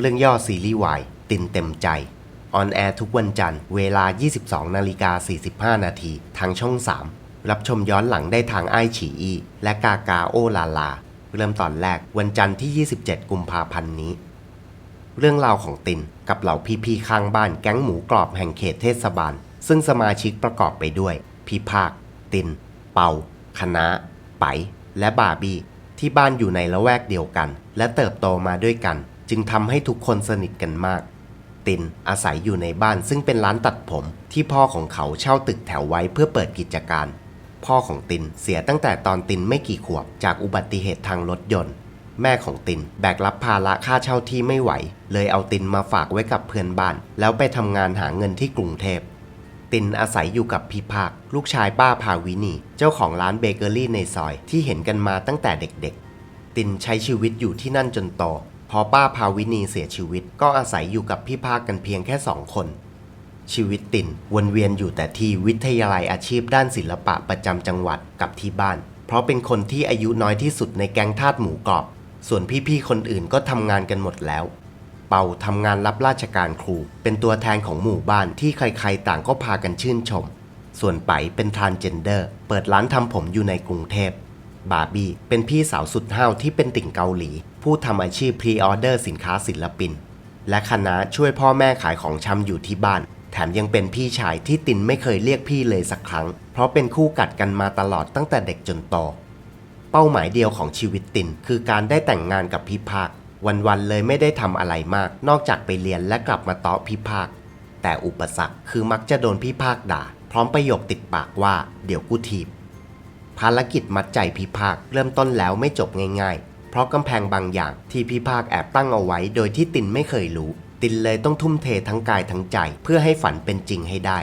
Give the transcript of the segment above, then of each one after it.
เรื่องย่อซีรีส์วายตินเต็มใจ ออนแอร์ทุกวันจันทร์เวลา 22นาฬิกา45 นาทีทางช่อง 3 รับชมย้อนหลังได้ทางไอฉีอีและกากาโอลาลา เริ่มตอนแรกวันจันทร์ที่ 27 กุมภาพันธ์นี้ เรื่องราวของตินกับเหล่าพี่ๆข้างบ้านแก๊งหมูกรอบแห่งเขตเทศบาล ซึ่งสมาชิกประกอบไปด้วย พี่ภาค ติน เปาคณะไปและบาร์บี้ที่บ้านอยู่ในละแวกเดียวกัน และเติบโตมาด้วยกัน จึงทำให้ทุกคนสนิทกันมาก ตินอาศัยอยู่ในบ้านซึ่งเป็นร้านตัดผมที่พ่อของเขาเช่าตึกแถวไว้เพื่อเปิดกิจการ พ่อของตินเสียตั้งแต่ตอนตินไม่กี่ขวบจากอุบัติเหตุทางรถยนต์ แม่ของตินแบกรับภาระค่าเช่าที่ไม่ไหว เลยเอาตินมาฝากไว้กับเพื่อนบ้าน แล้วไปทำงานหาเงินที่กรุงเทพตินอาศัยอยู่กับพี่ภาค ลูกชายป้าภาวินีเจ้าของร้านเบเกอรี่ในซอยที่เห็นกันมาตั้งแต่เด็กๆ ตินใช้ชีวิตอยู่ที่นั่นจนโต พอป้าภาวินีเสียชีวิตก็อาศัยอยู่กับพี่ภาคกันเพียงแค่สองคน ชีวิตตินวนเวียนอยู่แต่ที่วิทยาลัยอาชีพด้านศิลปะประจำจังหวัดกับที่บ้าน เพราะเป็นคนที่อายุน้อยที่สุดในแก๊งทาสหมูกรอบ ส่วนพี่ๆคนอื่นก็ทำงานกันหมดแล้ว เปาทำงานรับราชการครู เป็นตัวแทนของหมู่บ้านที่ใครๆ ต่างก็พากันชื่นชม ส่วนไปเป็นทรานเจนเดอร์ เปิดร้านทำผมอยู่ในกรุงเทพ บาร์บี้เป็นพี่สาวสุดห้าวที่เป็นติ่งเกาหลี ผู้ทำอาชีพพรีออเดอร์สินค้าศิลปิน และคณะช่วยพ่อแม่ขายของชำอยู่ที่บ้าน แถมยังเป็นพี่ชายที่ตินไม่เคยเรียกพี่เลยสักครั้ง เพราะเป็นคู่กัดกันมาตลอดตั้งแต่เด็กจนโตเป้าหมายเดียวของชีวิตติน คือการได้แต่งงานกับพี่ภาค วันๆเลยไม่ได้ทำอะไรมาก นอกจากไปเรียนและกลับมาเตาะพี่ภาค แต่อุปสรรคคือมักจะโดนพี่ภาคด่า พร้อมประโยคติดปากว่า เดี๋ยวกูถีบ ภารกิจมัดใจพี่ภาคเริ่มต้นแล้วไม่จบง่ายๆ เพราะกำแพงบางอย่างที่พี่ภาคแอบตั้งเอาไว้โดยที่ตินไม่เคยรู้ ตินเลยต้องทุ่มเททั้งกายทั้งใจ เพื่อให้ฝันเป็นจริงให้ได้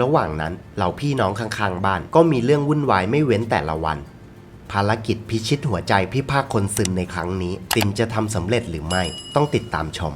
ระหว่างนั้นเหล่าพี่น้องข้างๆบ้านก็มีเรื่องวุ่นวายไม่เว้นแต่ละวัน ภารกิจพิชิตหัวใจพี่ภาคคนซึนในครั้งนี้ ตินจะทำสำเร็จหรือไม่ต้องติดตามชม